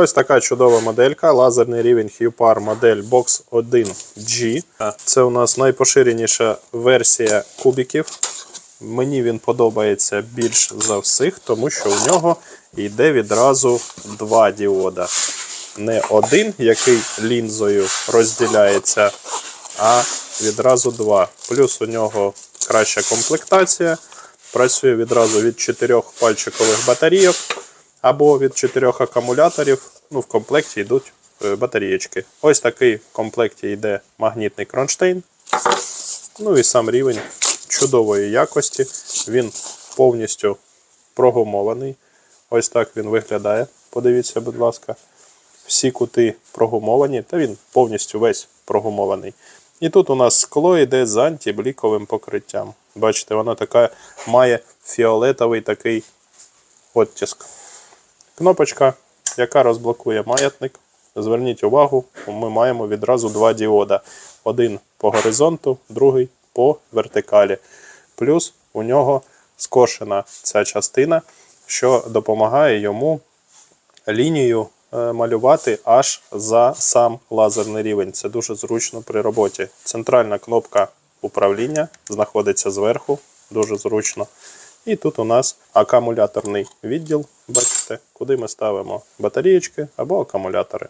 Ось така чудова моделька. Лазерний рівень HuPar модель Box 1G. Це у нас найпоширеніша версія кубиків. Мені він подобається більш за всіх, тому що у нього йде відразу два діода. Не один, який лінзою розділяється, а відразу два. Плюс у нього краща комплектація. Працює відразу від чотирьох пальчикових батарійок або від чотирьох акумуляторів. Ну, в комплекті йдуть е, батарієчки. Ось такий в комплекті йде магнітний кронштейн. Ну і сам рівень чудової якості. Він повністю прогумований. Ось так він виглядає. Подивіться, будь ласка. Всі кути прогумовані, та він повністю весь прогумований. І тут у нас скло йде з антибліковим покриттям. Бачите, воно така має фіолетовий такий оттиск. Кнопочка, яка розблокує маятник. Зверніть увагу, ми маємо відразу два діода. Один по горизонту, другий по вертикалі. Плюс у нього скошена ця частина, що допомагає йому лінію е, малювати аж за сам лазерний рівень. Це дуже зручно при роботі. Центральна кнопка управління знаходиться зверху, дуже зручно. І тут у нас акумуляторний відділ. Бачите, куди ми ставимо батарієчки або акумулятори.